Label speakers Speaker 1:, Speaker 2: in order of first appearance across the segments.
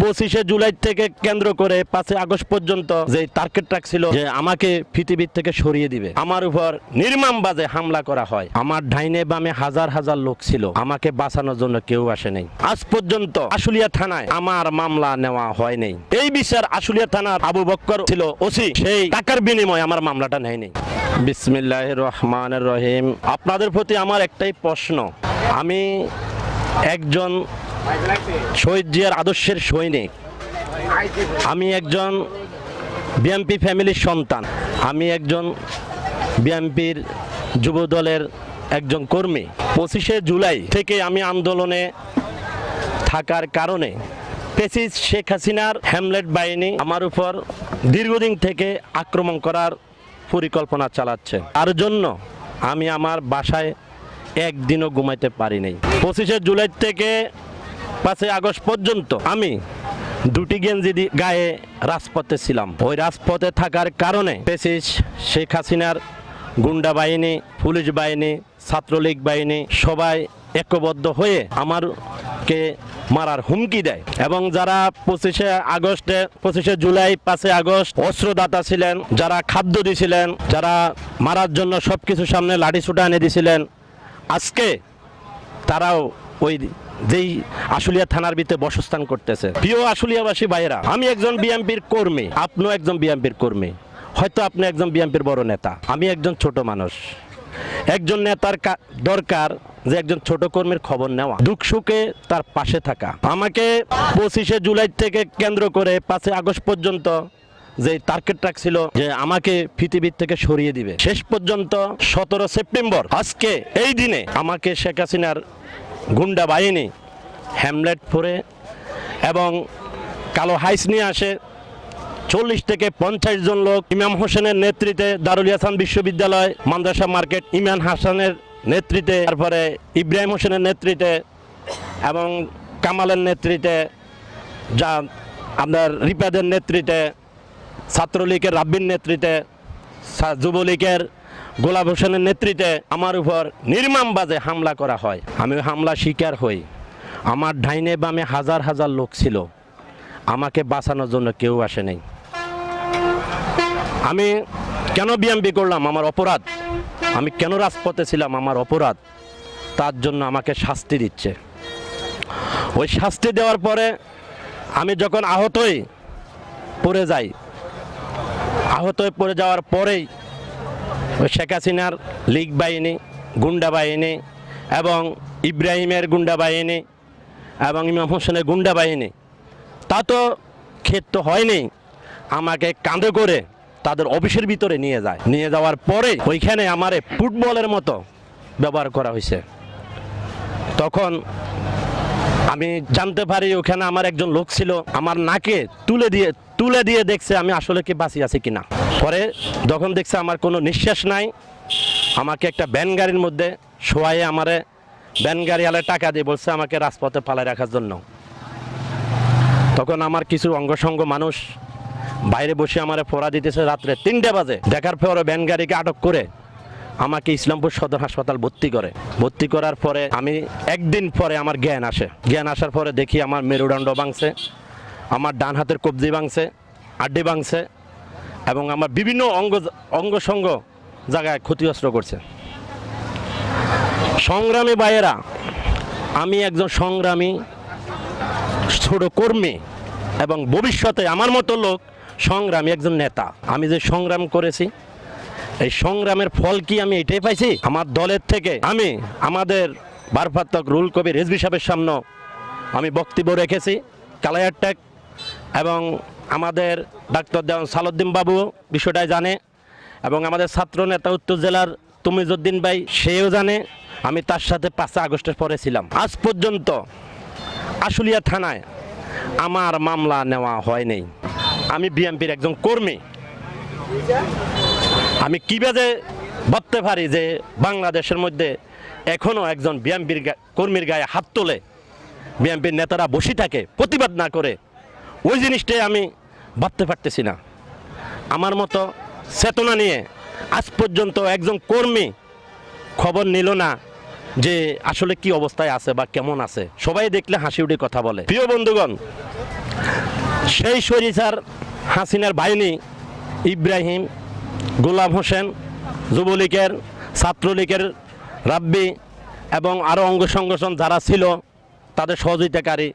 Speaker 1: পঁচিশে জুলাই থেকে কেন্দ্র করে পাঁচই আগস্ট পর্যন্ত যে টার্গেট রাখছিল যে আমাকে পৃথিবীর থেকে সরিয়ে দিবে। আমার উপর নির্মাম বাজে হামলা করা হয়। আমার ডাইনে বামে হাজার হাজার লোক ছিল। আমাকে বাঁচানোর জন্য কেউ আসে নাই। আজ পর্যন্ত আশুলিয়া থানায় আমার মামলা নেওয়া হয় নাই। এই বিচার আশুলিয়া থানার আবু বক্কর ছিল ওসি। সেই টাকার বিনিময়ে আমার মামলাটা নেয়নি বিসমিল্লাহ রহমান রহিম। আপনাদের প্রতি আমার একটাই প্রশ্ন। আমি একজন শহীদ জিয়ার আদর্শের সৈনিক। আমি একজন বিএমপি ফ্যামিলির সন্তান। আমি একজন বিএমপির যুব দলের একজন কর্মী। পঁচিশে জুলাই থেকে আমি আন্দোলনে থাকার কারণে পেসিস শেখ হাসিনার হ্যামলেট বাহিনী আমার উপর দীর্ঘদিন থেকে আক্রমণ করার পরিকল্পনা চালাচ্ছে। তার জন্য আমি আমার বাসায় একদিনও ঘুমাইতে পারিনি পঁচিশে জুলাই থেকে পাঁচই আগস্ট পর্যন্ত আমি দুটি গেঞ্জি গায়ে রাজপথে ছিলাম। ওই রাজপথে থাকার কারণে পেসিস শেখ হাসিনার গুন্ডা বাহিনী, পুলিশ বাহিনী, ছাত্রলীগ বাহিনী সবাই ঐক্যবদ্ধ হয়ে আমারকে মারার হুমকি দেয় এবং যারা পঁচিশে আগস্টে, পঁচিশে জুলাই পাঁচে আগস্ট অস্ত্রদাতা ছিলেন, যারা খাদ্য দিছিলেন, যারা মারার জন্য সব কিছু সামনে লাঠি ছুটা এনে দিছিলেন, আজকে তারাও ওই যেই আশুলিয়া থানার ভিতরে বসস্থান করতেছে। প্রিয় আশুলিয়াবাসী ভাইয়েরা, আমি একজন বিএমপির কর্মী, আপনিও একজন বিএমপির কর্মী। হয়তো আপনি একজন বিএমপির বড় নেতা, আমি একজন ছোট মানুষ। একজন নেতার দরকার যে একজন ছোট কর্মীর খবর নেওয়া, দুঃখ সুখে তার পাশে থাকা। আমাকে পঁচিশে জুলাই থেকে কেন্দ্র করে পাঁচই আগস্ট পর্যন্ত যে টার্গেট রাখছিল যে আমাকে পৃথিবীর থেকে সরিয়ে দিবে। শেষ পর্যন্ত সতেরো সেপ্টেম্বর, আজকে, এই দিনে আমাকে শেখ হাসিনার গুন্ডা বাহিনী হ্যামলেট পরে এবং কালো হাইস নিয়ে আসে। চল্লিশ থেকে পঞ্চাশ জন লোক। ইমাম হোসেনের নেতৃত্বে দারুল হাসান বিশ্ববিদ্যালয়, মাদ্রাসা মার্কেট ইমান হাসানের নেতৃত্বে, তারপরে ইব্রাহিম হোসেনের নেতৃত্বে এবং কামালের নেতৃত্বে, যা আপনার রিপাদের নেতৃত্বে, ছাত্রলীগের রাব্বির নেতৃত্বে যুবলীগের গোলাপ হোসেনের নেতৃত্বে আমার উপর নির্মাম বাজে হামলা করা হয়। আমি হামলা শিকার হই। আমার ডাইনে বামে হাজার হাজার লোক ছিল। আমাকে বাঁচানোর জন্য কেউ আসে নাই। আমি কেন বিএমপি করলাম? আমার অপরাধ। আমি কেন রাজপথে ছিলাম? আমার অপরাধ। তার জন্য আমাকে শাস্তি দিচ্ছে। ওই শাস্তি দেওয়ার পরে আমি যখন আহতই পড়ে যাই আহত হয়ে পড়ে যাওয়ার পরেই শেখ হাসিনার লীগ বাহিনী, গুন্ডা বাহিনী এবং ইব্রাহিমের গুন্ডা বাহিনী এবং ইমাম হোসেনের গুন্ডা বাহিনী। তা তো ক্ষেত তো হয়নি। আমাকে কাঁধে করে তাদের অফিসের ভিতরে নিয়ে যায়। নিয়ে যাওয়ার পরে ওইখানে আমারে ফুটবলের মতো ব্যবহার করা হয়েছে তখন আমি জানতে পারি ওখানে আমার একজন লোক ছিল। আমার নাকে তুলে দিয়ে তুলে দিয়ে দেখছে আমি আসলে কি বাঁচি আছি কিনা। পরে যখন দেখছে আমার কোনো নিঃশ্বাস নাই, আমাকে একটা ব্যান গাড়ির মধ্যে শোয়াইয়ে আমারে ভ্যান গাড়িওয়ালা টাকা দিয়ে বলছে আমাকে রাজপথে পালায় রাখার জন্য। তখন আমার কিছু অঙ্গসঙ্গ মানুষ বাইরে বসে আমারে ফোড়া দিতেছে রাত্রে তিনটে বাজে। দেখার পরে ব্যান গাড়িকে আটক করে আমাকে ইসলামপুর সদর হাসপাতাল ভর্তি করে। ভর্তি করার পরে আমি একদিন পরে আমার জ্ঞান আসে। জ্ঞান আসার পরে দেখি আমার মেরুদণ্ড ভাঙছে, আমার ডান হাতের কবজি ভাঙছে, আড্ডি ভাঙছে, এবং আমার বিভিন্ন অঙ্গ, অঙ্গসঙ্গ জায়গায় ক্ষতিগ্রস্ত করছে। সংগ্রামী ভাইয়েরা, আমি একজন সংগ্রামী, ছোট কর্মী, এবং ভবিষ্যতে আমার মতো লোক সংগ্রামী একজন নেতা। আমি যে সংগ্রাম করেছি এই সংগ্রামের ফল কি আমি এটাই পাইছি? আমার দলের থেকে আমি আমাদের ভারপ্রাপ্ত রুল কবির রেজবি সাহেবের সামনে আমি বক্তব্য রেখেছি কালায়ারটেক এবং আমাদের ডাক্তার দেওয়ান সালুদ্দিন বাবু বিষয়টাই জানে এবং আমাদের ছাত্র নেতা উত্তর জেলার তুমিজুদ্দিন ভাই সেও জানে, আমি তার সাথে পাঁচই আগস্টের পরে ছিলাম। আজ পর্যন্ত আশুলিয়া থানায় আমার মামলা নেওয়া হয়নি। আমি বিএমপির একজন কর্মী। আমি কীভাবে ভাবতে পারি যে বাংলাদেশের মধ্যে এখনও একজন বিএমপির কর্মীর গায়ে হাত তোলে বিএমপির নেতারা বসে থাকে, প্রতিবাদ না করে। ওই জিনিসটাই আমি ভাবতে পারতেছি না। আমার মতো চেতনা নিয়ে আজ পর্যন্ত একজন কর্মী খবর নিল না যে আসলে কি অবস্থায় আছে বা কেমন আছে। সবাই দেখলে হাসি উঠে কথা বলে। প্রিয় বন্ধুগণ, সেই সরিষার হাসিনার বাহিনী ইব্রাহিম গোলাম হোসেন, যুবলীগের ছাত্রলীগের রাব্বি এবং আরও অঙ্গ সংগঠন যারা ছিল, তাদের সহযোগিতাকারী,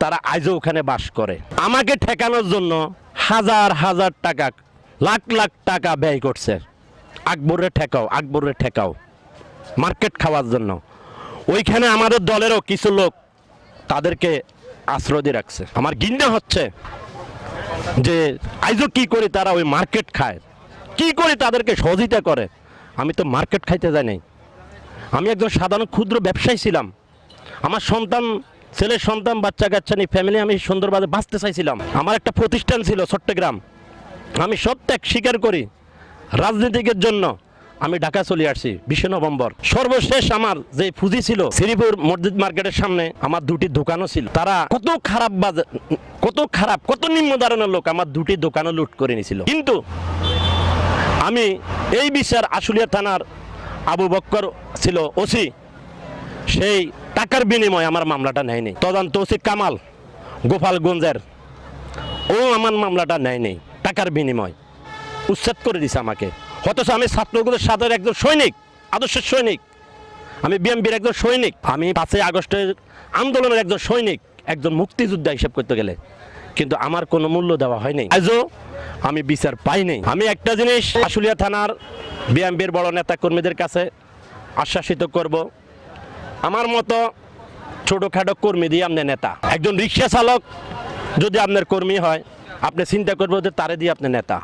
Speaker 1: তারা আজও ওখানে বাস করে। আমাকে ঠেকানোর জন্য হাজার হাজার টাকা, লাখ লাখ টাকা ব্যয় করছে। আকবরের ঠেকাও আকবরের ঠেকাও। মার্কেট খাওয়ার জন্য। ওইখানে আমাদের দলেরও কিছু লোক তাদেরকে আশ্রয় দিয়ে রাখছে। আমার গিন্না হচ্ছে যে আইজও কি করে তারা ওই মার্কেট খায়। কি করে তাদেরকে সহযোগিতা করে? আমি তো মার্কেট খাইতে যাই নাই। আমি একজন সাধারণ ক্ষুদ্র ব্যবসায়ী ছিলাম। আমার সন্তান ছেলের সন্তান, বাচ্চা কাচ্চা নিয়ে ফ্যামিলি আমি সুন্দরভাবে বাঁচতে চাইছিলাম। আমার একটা প্রতিষ্ঠান ছিল চট্টগ্রাম। আমি সব ত্যাগ স্বীকার করি। রাজনীতিকের জন্য আমি ঢাকা চলে আসছি, বিশে নভেম্বর। সর্বশেষ আমার যে পুঁজি ছিল, শ্রীপুর মসজিদ মার্কেটের সামনে আমার দুটি দোকানও ছিল। তারা কত খারাপ বাজার কত খারাপ, কত নিম্ন ধরনের লোক আমার দুটি দোকানও লুট করে নিয়েছিল। কিন্তু আমি এই বিচার আশুলিয়া থানার আবু বক্কর ছিল ওসি। সেই টাকার বিনিময়ে আমার মামলাটা নেয়নি। তদন্ত ওসি কামাল গোপালগঞ্জের। ও আমার মামলাটা নেয়নি টাকার বিনিময়। উচ্ছেদ করে দিছে আমাকে। অথচ আমি ছাত্রগুলোর সাথে একজন সৈনিক আদর্শের সৈনিক। আমি বিএমপির একজন সৈনিক। আমি পাঁচই আগস্টের আন্দোলনের একজন সৈনিক, একজন মুক্তিযোদ্ধা হিসেব করতে গেলে। কিন্তু আমার কোনো মূল্য দেওয়া হয়নি আজও আমি বিচার পাইনি আমি একটা জিনিস আশুলিয়া থানার বিএমপির বড় নেতা কর্মীদের কাছে আশ্বাসিত করব। আমার মতো ছোটোখাটো কর্মী দিয়ে আপনার নেতা। একজন রিক্সা চালক যদি আপনার কর্মী হয়, আপনি চিন্তা করব যে তারে দিয়ে আপনি নেতা।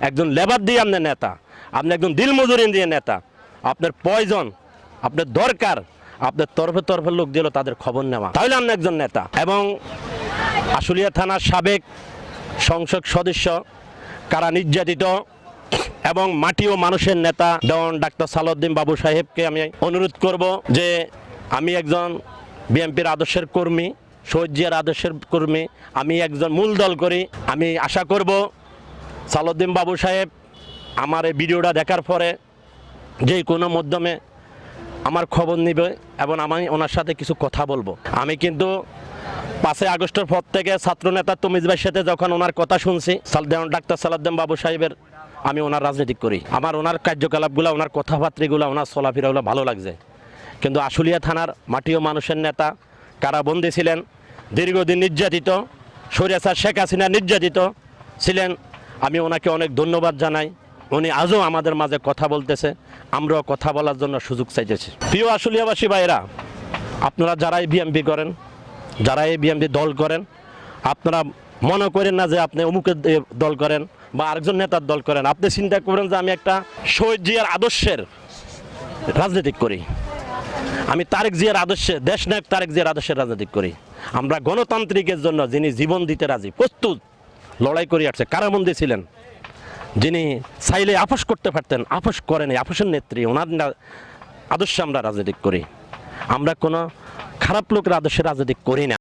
Speaker 1: একজন লেবার দিয়ে আপনার নেতা। আপনি একজন দিল মজুরি দিয়ে নেতা। আপনার প্রয়োজন, আপনার দরকার, আপনার তরফে তরফের লোক দিল তাদের খবর নেওয়া। তাহলে আপনি একজন নেতা। এবং আশুলিয়া থানার সাবেক সংসদ সদস্য, কারা নির্যাতিত এবং মাটি ও মানুষের নেতা ডন ডাক্তার সালাউদ্দিন বাবু সাহেবকে আমি অনুরোধ করব যে আমি একজন বিএনপির আদর্শের কর্মী সৌজিয়ার আদর্শের কর্মী, আমি একজন মূল দল করি। আমি আশা করব সালাউদ্দিন বাবু সাহেব আমার এই ভিডিওটা দেখার পরে যে কোনো মাধ্যমে আমার খবর নিবে এবং আমি ওনার সাথে কিছু কথা বলব। আমি কিন্তু পাঁচই আগস্টের পর থেকে ছাত্র নেতা তমিজ ভাইয়ের সাথে যখন ওনার কথা শুনছি ডাক্তার সালাদ্দাম বাবু সাহেবের, আমি ওনার রাজনীতি করি। আমার ওনার কার্যকলাপগুলো, ওনার কথাবার্তাগুলো, ওনার চলাফেরাগুলো ভালো লাগছে। কিন্তু আশুলিয়া থানার মাটিও মানুষের নেতা, কারাবন্দী ছিলেন, দীর্ঘদিন নির্যাতিত সরিয়াসার শেখ হাসিনা নির্যাতিত ছিলেন। আমি ওনাকে অনেক ধন্যবাদ জানাই। উনি আজও আমাদের মাঝে কথা বলতেছে, আমরাও কথা বলার জন্য সুযোগ চাইতেছি। প্রিয় আশুলিয়াবাসী ভাইরা আপনারা যারাই বিএমপি করেন যারা এই বিএমপি দল করেন, আপনারা মনে করেন না যে আপনি অমুকের দল করেন বা আরেকজন নেতার দল করেন। আপনি চিন্তা করেন যে আমি একটা শহীদ জিয়ার আদর্শের রাজনীতি করি। আমি তারেক জিয়ার আদর্শে দেশ নায়ক তারেক জিয়ার আদর্শের রাজনীতি করি। আমরা গণতান্ত্রিকের জন্য যিনি জীবন দিতে রাজি, প্রস্তুত লড়াই করে আসছে, কারাবন্দী ছিলেন, যিনি চাইলে আপোষ করতে পারতেন, আপোষ করেন আপোষের নেত্রী, ওনার আদর্শে আমরা রাজনীতি করি। আমরা কোনো খারাপ লোকের আদর্শে রাজনীতি করি না।